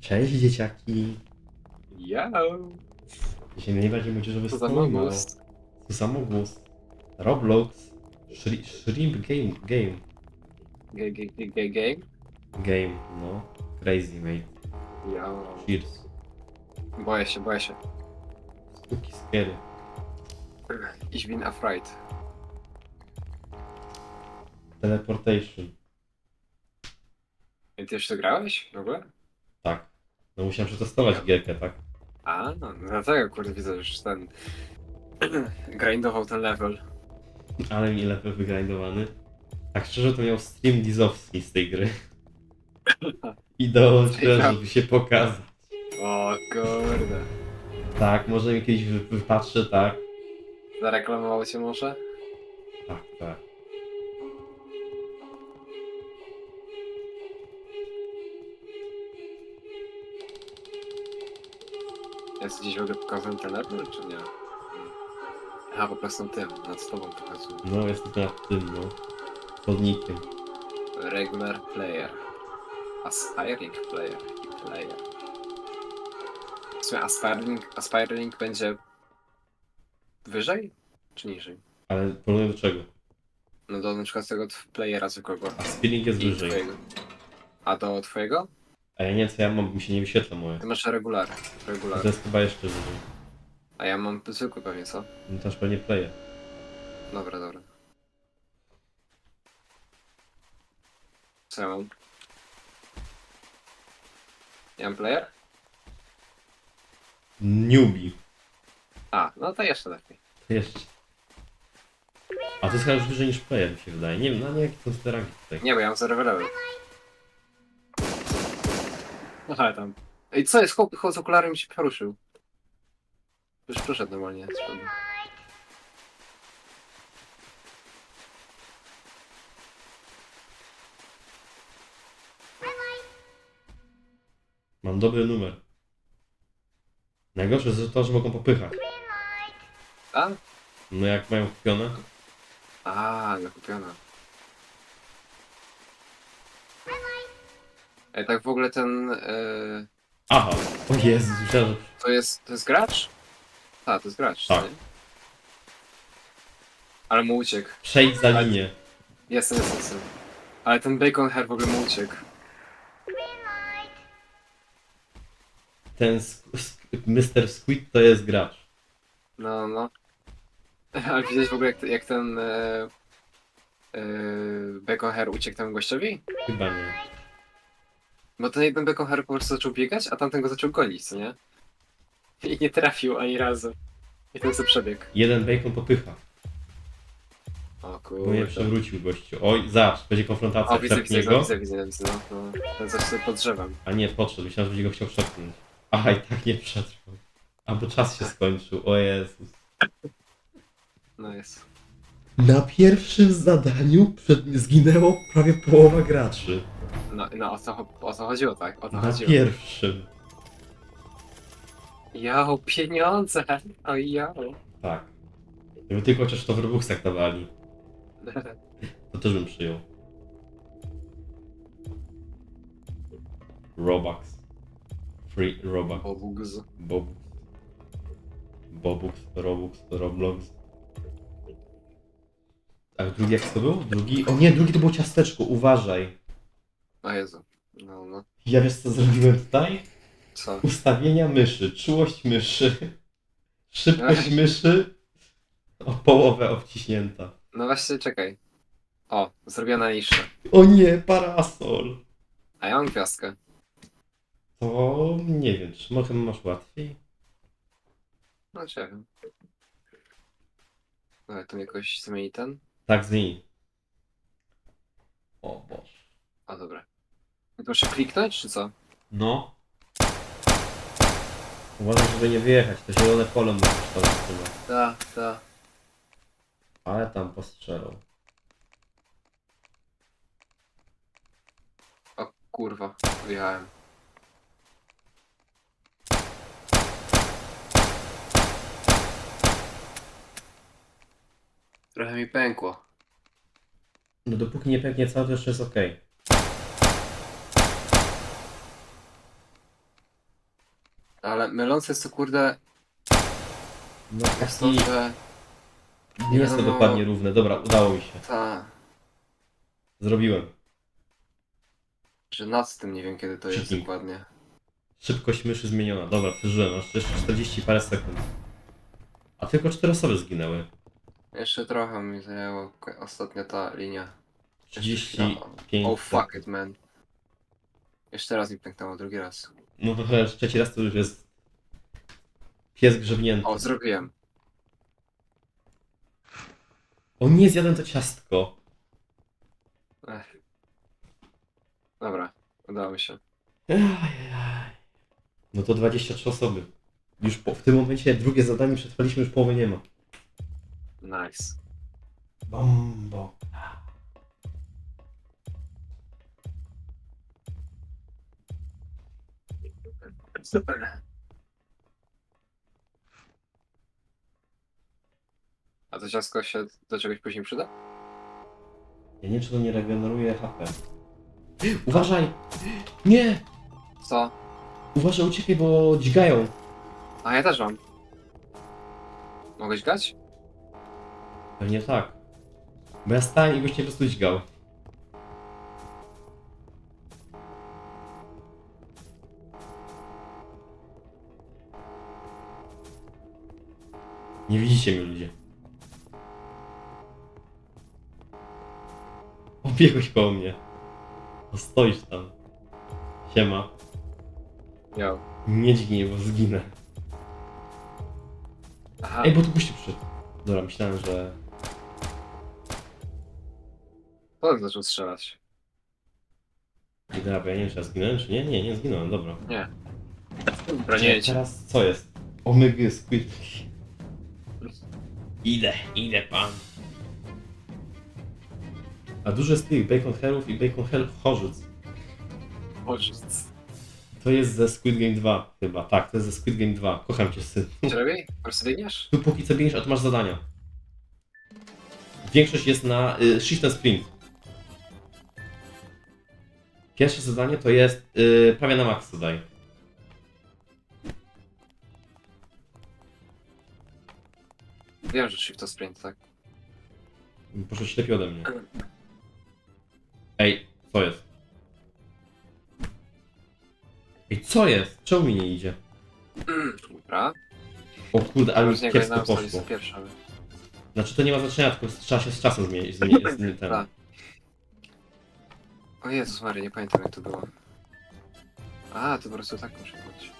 Cześć dzieciaki. Ja. Dzisiaj najbardziej młodzieżowy Co za streamer. mogust. Tu samogłos. Roblox. Shri shrimp game. Game. Gay. Game, no. Crazy mate. Ja. Cheers. Boję się, boję się. Spooky scary. Ich bin afraid. Teleportation. I ty już to grałeś w ogóle? Tak. No musiałem przetestować gierkę, tak? A, no dlatego kurde widzę, że już ten grindował ten level. Ale mi level wygrindowany. Tak szczerze to miał stream Dizowski z tej gry. I dołączyłem, żeby się pokazać. O kurde. Tak, może mi kiedyś wy- wypatrzę, tak? Zareklamował cię może? Tak, tak. Jest gdzieś w ogóle pokazany ten level, czy nie? A, po prostu tym, nad tobą pokazuję. No, jest nad tym, no. Chodnikiem. Regular player. Aspiring player. i Player. W sumie aspiring, aspiring będzie wyżej? Czy niżej? Ale porównuję do czego? No do na przykład tego tw- playera zwykłego. Spinning jest I wyżej. twojego. A do twojego? A ja nie co ja mam, mi się nie wyświetla moje. Ty masz regular. regular. To jest chyba jeszcze. A ja mam zwykły pewnie, co? No to aż pewnie player. Dobra, dobra. Co ja mam? Ja mam player? Newbie. A, no to jeszcze lepiej. To jeszcze. A to jest chyba już wyżej niż player mi się wydaje. Nie wiem, no nie jakie są te rangi tutaj. Nie, bo ja mam zero level. Ale tam. Ej, co jest? Chłop, z okularem się poruszył. Już proszę normalnie. z przodu. Mam dobry numer. Najgorsze jest to, że mogą popychać. A? No jak mają kupione, A, zakupiona. Ej, tak w ogóle ten... e, Aha, o Jezu, myślałem, że... to jest... to jest gracz? A, to jest gracz, Tak. nie? Ale mu uciekł. Przejdź za linię. Jestem, jestem, jestem. Ale ten bacon hair w ogóle mu uciekł. Ten sk- sk- Mr. Squid to jest gracz. No, no. Ale widziałeś w ogóle jak, jak ten... E, e, bacon hair uciekł temu gościowi? Chyba nie. Bo ten jeden bacon hair po prostu zaczął biegać, a tamten go zaczął gonić, co nie? I nie trafił ani razu. I ten sobie przebiegł. Jeden bacon popycha, O bo nie kurde. przewrócił gościu. Oj, zobacz, będzie konfrontacja, O, widzę, widzę, go, go. widzę, widzę, widzę, no, no. Ten sobie pod drzewem. A nie, podszedł, myślałem, że będzie go chciał przepchnąć. Aha, i tak nie przetrwał. Albo czas się skończył, o Jezus. No jest. Na pierwszym zadaniu przed... zginęło prawie połowa graczy. No, no o, co, o co chodziło, tak? O to Na chodziło. pierwszym. Jao, pieniądze! O jao. Tak. Gdyby tylko chociaż to w Robuxach dawali, to też bym przyjął. Robux. Free Robux. Obugz. Bobux. Bobux, Robux, Roblox. A drugi jak to był? Drugi? O nie, drugi to było ciasteczko, uważaj. O Jezu. No, no. Ja wiesz co zrobiłem tutaj? Co? Ustawienia myszy, czułość myszy, szybkość myszy, o połowę obciśnięta. No właśnie, czekaj. O, zrobiona niższa. O nie, parasol. A ja mam gwiazdkę. To nie wiem, czy może masz łatwiej? No, ja wiem. Ale to jakoś zmieni ten? Tak, zmień. O Boże. A dobra. To muszę kliknąć, czy co? No. Uważaj, żeby nie wyjechać, to zielone pole musisz tam trzymać. Da, da. Ale tam postrzelał. O kurwa, wyjechałem. Trochę mi pękło. No dopóki nie pęknie cała, to jeszcze jest okej. Ale mylące jest to kurde, No jest to, taki... że Nie jest to no- dokładnie równe. Dobra, udało mi się. ta, Zrobiłem. że nad tym nie wiem kiedy to jest dokładnie. Szybkość myszy zmieniona. Dobra, przeżyłem. Aż jeszcze 40 parę sekund. A tylko 4 osoby zginęły. Jeszcze trochę mi zajęło ko- ostatnia ta linia. Jeszcze 35 Oh fuck it man. Jeszcze raz mi pęknęło, drugi raz. No to chyba trzeci raz to już jest pies grzebnięty. O, zrobiłem. O nie, zjadłem to ciastko. Ech. Dobra, udało mi się. Ajajaj. No to 23 osoby. Już po, w tym momencie drugie zadanie przetrwaliśmy, już połowy nie ma. Nice. Bombo. Super. A to ciasko się do czegoś później przyda? Ja nie czy to nie regeneruje HP. Uważaj! Nie! Co? Uważaj, uciekaj, bo dźgają. A ja też mam. Mogę grać? Pewnie tak. Bo ja stałem i po prostu dźgał. Nie widzicie mnie ludzie. Obiegłeś koło mnie. O, stoisz tam. Siema. Jo. Nie dźgnij, bo zginę. Aha. Ej, bo tu gościu przyszedł. Dobra, myślałem, że... Potem zaczął strzelać. Dobra, ja nie wiem, czy ja zginąłem, czy nie? Nie, nie zginąłem, dobra. Nie. Bronię cię. Teraz co jest? Omega Squid. Idę, idę pan. A dużo jest tych Bacon Hellów i Bacon Hell Chorzyc. Ożyc. To jest ze Squid Game 2 chyba. Tak, to jest ze Squid Game 2. Kocham cię syn. Co robi? Po prostu biegniesz? Tu póki co biegniesz, a tu masz zadania. Większość jest na y, shift and sprint. Pierwsze zadanie to jest y, prawie na max daj. Wiem, że shift to sprint, tak? Poszedłeś lepiej ode mnie. Ej, co jest? Ej, co jest? Czemu mi nie idzie? Dobra. O kurde, ale niego kiepsko poszło. Znaczy to nie ma znaczenia, tylko trzeba się z czasem zmienić. zmienić ten. Tak. O Jezus Maria, nie pamiętam jak to było. A, to po prostu tak muszę być.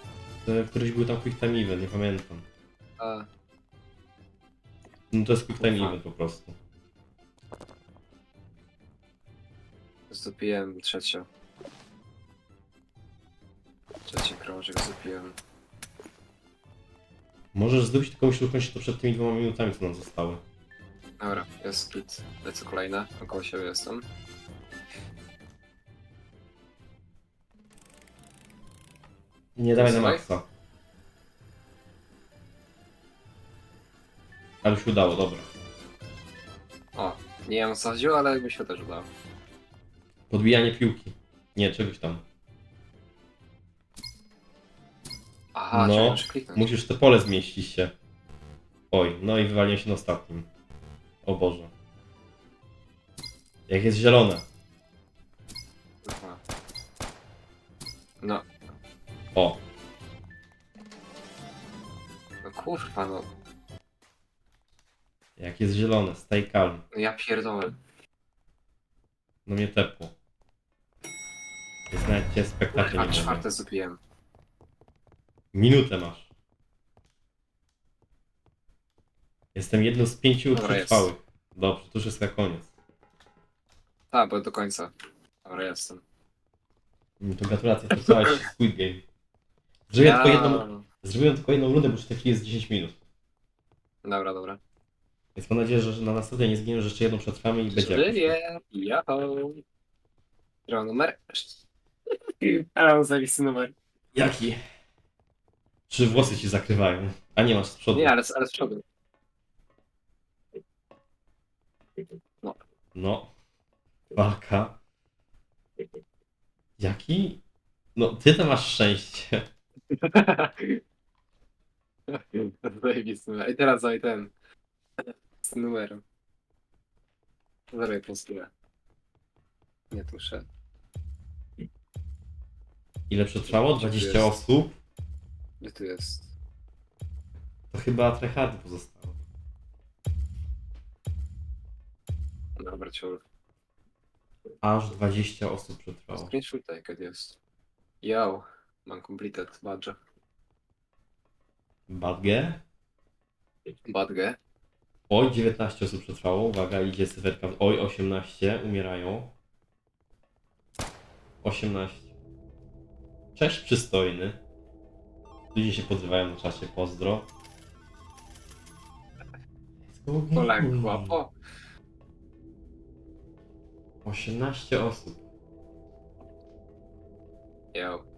To Któryś był tam quick time event, nie pamiętam. A, No to jest quick time event po prostu. zdobiłem trzecią. Trzeci krążek zdobiłem. Możesz zdobyć, tylko musisz ukończyć to przed tymi dwoma minutami, co nam zostały. Dobra, jest split. Lecę kolejne, około siebie jestem. Nie dawaj na Słuchaj? maksa. Ale się udało, dobra. O, nie wiem co chodziło, ale mi się też udało. Podbijanie piłki. Nie, czegoś tam. Aha, No, no, muszę kliknąć. Musisz te pole zmieścić się. Oj, no i wywaliłem się na ostatnim. O Boże. Jak jest zielone. Aha. No, O, no kurwa, no. jak jest zielone, stay calm. no ja pierdolę. No mnie tepło. Jest nawet cię spektakl A nie mogę. czwarte zdobiłem. Minutę masz. Jestem jedną z pięciu Dobra, przetrwałych. Dobrze, to już jest na koniec. Tak, bo do końca. Dobra, jestem. Mm, To gratulacje, przetrwałeś Squid Game. Zrobiłem, tylko jedną, Ja- zrobiłem tylko jedną rundę, bo już taki jest 10 minut. Dobra, dobra. Więc mam nadzieję, że na następnej nie zginiemy, że jeszcze jedną przetrwamy i będzie jakoś. Żyję! Jaho! Która numer? Ale mam zawisy numer. Jaki? Czy włosy ci zakrywają? A nie masz z przodu. Nie, ale, ale z przodu. No. walka. Jaki? No, ty to masz szczęście. Zajebisty numer. I teraz daj ten. Z numerem. Zaraz postuję. Nie tuszę. Ile przetrwało? 20 osób? Gdzie tu jest? To chyba tryhardy pozostało. Dobra, ciur. Aż 20 osób przetrwało. Screenshot jak jest. Yo, mam completed badge. Badge? Badge. Oj, 19 osób przetrwało. Uwaga, idzie cyferka. Oj, 18. Umierają. 18. Cześć, przystojny. Ludzie się podzywają na czasie. Pozdro. Game'uj. łapo. 18 osób. Yo.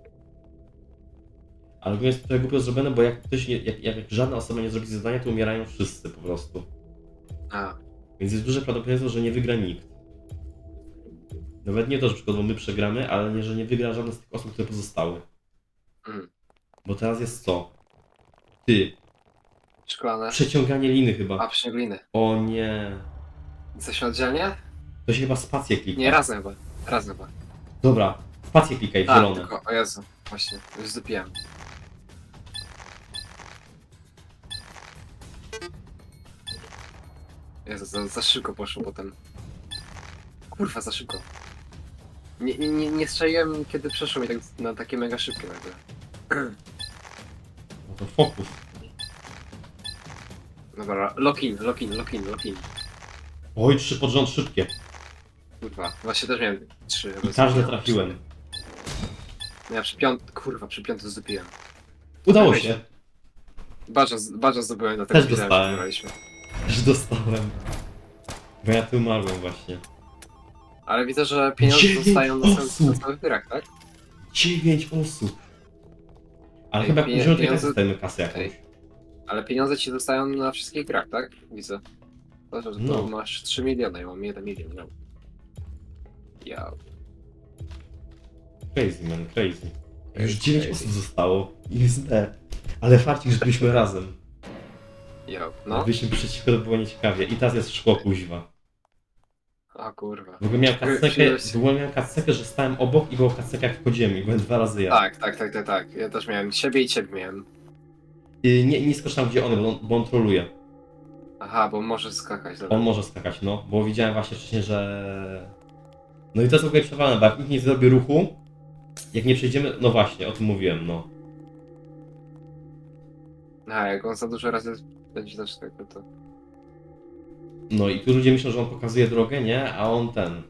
Ale ogólnie jest to trochę głupio zrobione, bo jak ktoś nie, jak, jak żadna osoba nie zrobi zadania, to umierają wszyscy po prostu. A, Więc jest duże prawdopodobieństwo, że nie wygra nikt. Nawet nie to, że przykładowo my przegramy, ale nie, że nie wygra żadna z tych osób, które pozostały. mm. Bo teraz jest co? Ty. Szklane. Przeciąganie liny A, chyba. przegliny. O nie. Jesteśmy oddzielnie? To się chyba spację klika. Nie, razem chyba. Razem chyba. Dobra. Spację klikaj, A, zielone. tylko, o Jezu. Właśnie, już zdupiłem. Jezu, za, za szybko poszło potem. Kurwa, za szybko. Nie, nie, nie, nie strzeliłem, kiedy przeszło mi tak na takie mega szybkie nagle. No to fokus. Dobra, lock in, lock in, lock in, lock in. Oj, trzy pod rząd szybkie. Kurwa, właśnie też miałem trzy. I każde trafiłem. No Ja przy piąt... Kurwa, przy piątym zdupiłem. Udało się. Badża, badża zdobyłem, dlatego Też wiedziałem, dostałem. wygraliśmy. Też dostałem. Bo ja tu umarłem właśnie. Ale widzę, że pieniądze Dziewięć zostają na osób. grach, tak? 9 osób. Ale Ej, chyba pie- tak pieniądze- dostajemy kasę jakąś. Ej. Ale pieniądze ci dostają na wszystkich grach, tak? Widzę. To, że No. masz 3 miliony, ja mam 1 milion. No. Ja. Crazy man, crazy. Już Crazy, 9 crazy. osób zostało. XD. Ale farcik, że byliśmy razem. Ja. No. Byliśmy przeciwko, to było nieciekawie. I teraz jest szkło kuźwa. A kurwa. W ogóle miałem kacekę, w ogóle miałem kacekę, że stałem obok i było kaceka jak w podziemi. Byłem dwa razy ja. Tak, tak, tak, tak, tak. Ja też miałem siebie i ciebie miałem. I nie, nie skocz tam gdzie on, bo on, bo on troluje. Aha, bo może skakać, dobra. On może skakać, no. Bo widziałem właśnie wcześniej, że... No i to jest w ogóle przewalone, bo jak nikt nie zrobi ruchu, jak nie przejdziemy, no właśnie, o tym mówiłem, no. A, jak on za dużo razy będzie też to... No i tu ludzie myślą, że on pokazuje drogę, nie? A on ten.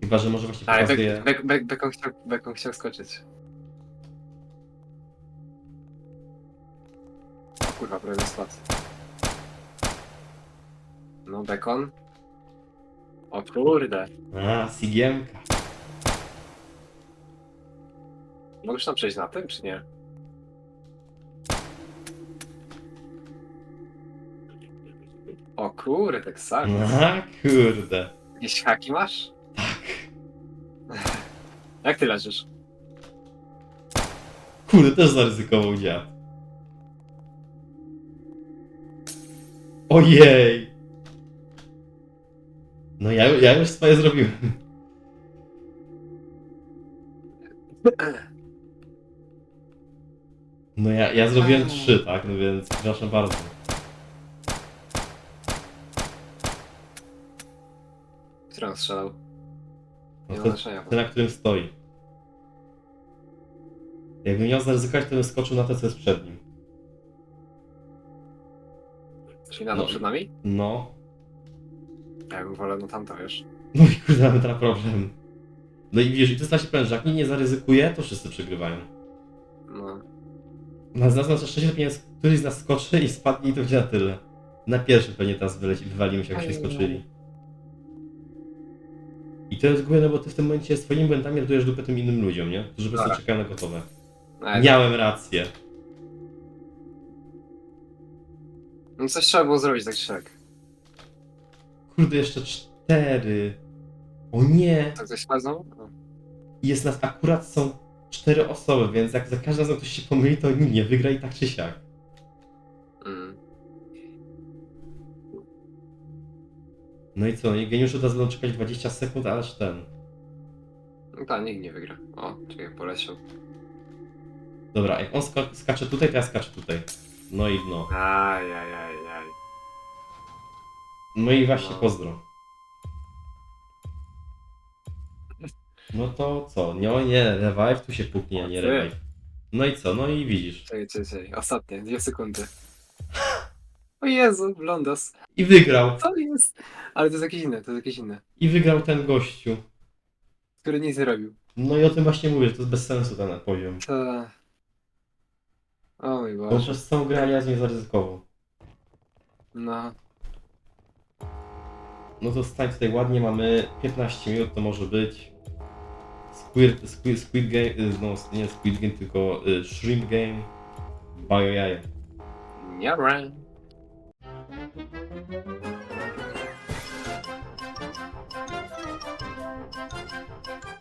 Chyba, że może właśnie Ale pokazuje. Bek- Bek- Bek- Bekon chciał, Bekon chciał skoczyć. Kurwa, prawie spadł. No, Bekon. O kurde. A, Sigiemka. Mogę tam przejść na tym, czy nie? O kurde, tak samo. A, kurde. Jakieś haki masz? Jak ty leżysz? Kurde, też zaryzykował dziad. Ojej! No ja, ja już swoje zrobiłem. No ja, ja zrobiłem trzy, tak? No więc przepraszam bardzo. Który on strzelał? No Nie ma to, znaczenia. ten, na którym stoi. Jakbym miał zaryzykować, to bym skoczył na to, co jest przed nim. Czyli na to No. przed nami? No. Ja bym wolał na tamto, wiesz? No i kurde, mamy teraz problem. No i wiesz, i to jest właśnie że jak nikt nie zaryzykuje, to wszyscy przegrywają. No. Na z nas na szczęście pewnie jest, któryś z nas skoczy i spadnie i to będzie na tyle. Na pierwszy pewnie teraz wyleci, wywalimy się, jak się Ojej. skoczyli. I to jest głupie, no bo ty w tym momencie swoimi błędami ratujesz dupę tym innym ludziom, nie? Którzy po prostu Tak. czekają na gotowe. Ale Miałem rację. No coś trzeba było zrobić tak czy siak. Kurde, jeszcze cztery. O nie! Sprawdzał? No. I Jest nas akurat są cztery osoby, więc jak za każdym razem ktoś się pomyli, to nie wygra i tak czy siak. No i co, no i geniuszu teraz będą czekać 20 sekund, ależ ten. No tak, nikt nie wygra. O, czekaj, poleciał. Dobra, jak on ska skacze tutaj, to ja skaczę tutaj. No i no. Aj, aj, aj, aj. No i właśnie No. pozdro. No to co? Nie, nie, revive tu się puknie, a nie revive. No i co? No i widzisz. Czekaj, czekaj, czekaj. Ostatnie, dwie sekundy. O Jezu, Blondos. I wygrał. Co jest? Ale to jest jakieś inne, to jest jakieś inne. I wygrał ten gościu. Który nic nie robił. No i o tym właśnie mówię, że to jest bez sensu ten poziom. To... O mój Bo Boże. przez całą grę ani razu nie zaryzykował. No. No to stań tutaj ładnie, mamy 15 minut, to może być. Squid, squid, squid Game, y, no nie Squid Game, tylko y, Shrimp Game. Bajo jaja. Nie,